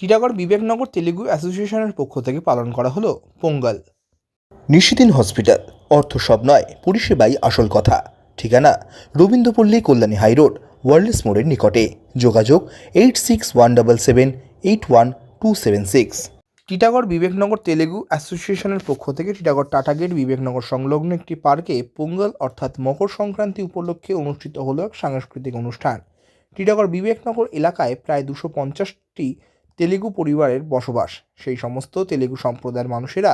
টিটাগড় বিবেকনগর তেলেগু অ্যাসোসিয়েশনের পক্ষ থেকে পালন করা হলো পোঙ্গল। নিশিদিন হসপিটাল অর্থ সব নয় পরিষেবাই আসল কথা। ঠিকানা রবীন্দ্রপল্লী কল্যাণী হাইরোড ওয়ার্ল্ডস মোড়ের নিকটে। যোগাযোগ eight six one double seven eight one two seven six. Titagarh Bibeknagar Telugu অ্যাসোসিয়েশনের পক্ষ থেকে টিটাগড় টাটা গেট বিবেকনগর সংলগ্ন একটি পার্কে পোঙ্গল অর্থাৎ মকর সংক্রান্তি উপলক্ষে অনুষ্ঠিত হলো এক সাংস্কৃতিক অনুষ্ঠান। টিটাগড় বিবেকনগর এলাকায় প্রায় দুশো পঞ্চাশটি তেলেগু পরিবারের বসবাস। সেই সমস্ত তেলেগু সম্প্রদায়ের মানুষেরা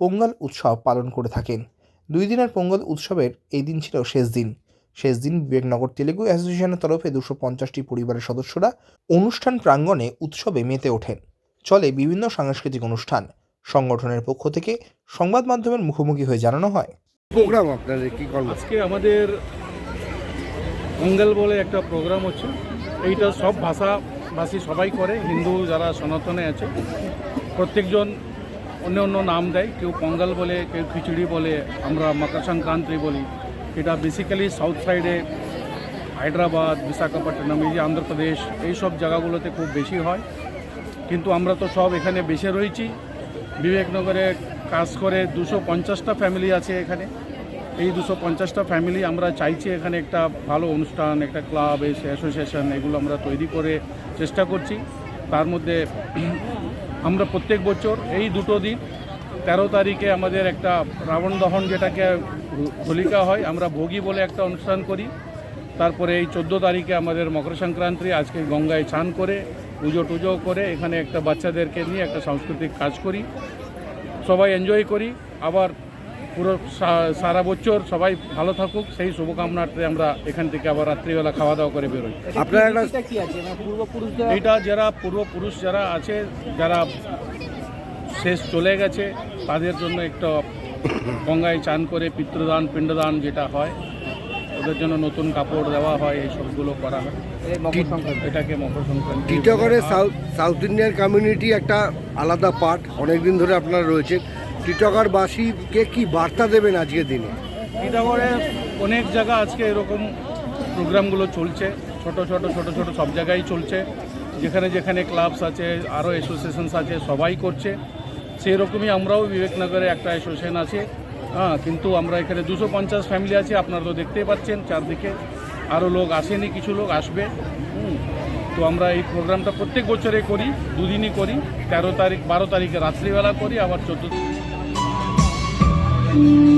পোঙ্গল উৎসব পালন করে থাকেন। দুই দিনের পোঙ্গল উৎসবের এই দিন ছিল শেষ দিন। শেষ দিন বিবেকনগর তেলেগু অ্যাসোসিয়েশনের তরফে দুশো পঞ্চাশটি পরিবারের সদস্যরা অনুষ্ঠান প্রাঙ্গণে উৎসবে মেতে ওঠেন। চলে বিভিন্ন সাংস্কৃতিক অনুষ্ঠান। সংগঠনের পক্ষ থেকে সংবাদ মাধ্যমের মুখোমুখি হয়ে জানানো হয়। প্রোগ্রাম আপনাদের কি আজকে আমাদের মঙ্গল বলে একটা প্রোগ্রাম হচ্ছে। এইটা সব ভাষা ভাষী সবাই করে, হিন্দু যারা সনাতনে আছে, প্রত্যেকজন অন্য অন্য নাম দেয়, কেউ পঙ্গাল বলে, কেউ খিচুড়ি বলে, আমরা মকর সংক্রান্তি বলি। এটা বেসিক্যালি সাউথ সাইডে হায়দ্রাবাদ, বিশাখাপট্টনম, এই যে আন্ধ্রপ্রদেশ এই সব জায়গাগুলোতে খুব বেশি হয়। কিন্তু আমরা তো সব এখানে বেশি রয়েছি। বিবেকনগরে কাজ করে দুশো পঞ্চাশটা ফ্যামিলি আছে এখানে। এই দুশো পঞ্চাশটা ফ্যামিলি আমরা চাইছি এখানে একটা ভালো অনুষ্ঠান, একটা ক্লাব অ্যাসোসিয়েশন এগুলো আমরা তৈরি করে চেষ্টা করছি। তার মধ্যে আমরা প্রত্যেক বছর এই দুটো দিন, তেরো তারিখে আমাদের একটা রাবণ দহন যেটাকে হোলিকা হয়, আমরা ভোগী বলে একটা অনুষ্ঠান করি। তারপরে এই চোদ্দ তারিখে আমাদের মকর সংক্রান্তি, আজকে গঙ্গায় চান করে, পুজো টুজো করে এখানে একটা বাচ্চাদেরকে নিয়ে একটা সাংস্কৃতিক কাজ করি। সবাই এনজয় করি। আবার পুরো সারা বছর সবাই ভালো থাকুক। সেই শুভকামনাতে আমরা এখান থেকে আবার রাত্রিবেলা খাওয়া দাওয়া করে বেরোই। আপনার একটা এইটা যারা পূর্বপুরুষ যারা আছে যারা শেষ চলে গেছে তাদের জন্য একটা গঙ্গায় চান করে পিতৃদান পিণ্ডদান যেটা হয় ওদের জন্য নতুন কাপড় দেওয়া হয় এই সবগুলো করা হয়। এটাকে মকর সংক্রান্তি টিটাগড়ের সাউথ সাউথ ইন্ডিয়ান কমিউনিটি একটা আলাদা পার্ট অনেকদিন ধরে আপনারা রয়েছেন। টিটাগড়বাসীকে কি বার্তা দেবেন আজকের দিনে? টিটাগড়ে অনেক জায়গা আজকে এরকম প্রোগ্রামগুলো চলছে। ছোট ছোট ছোট ছোট সব জায়গায় চলছে। যেখানে যেখানে ক্লাবস আছে, আরও অ্যাসোসিয়েশনস আছে, সবাই করছে। সেই রকমই আমরাও বিবেকনগরে একটা অ্যাসোসিয়েশন আছে। হ্যাঁ কিন্তু আমরা এখানে দুশো পঞ্চাশ ফ্যামিলি আছে, আপনারা তো দেখতেই পাচ্ছেন চারদিকে। আরও লোক আসেনি, কিছু লোক আসবে। তো আমরা এই প্রোগ্রামটা প্রত্যেক বছরে করি, দুদিনই করি। তেরো তারিখ, বারো তারিখে রাত্রিবেলা করি, আবার চোদ্দ 嗯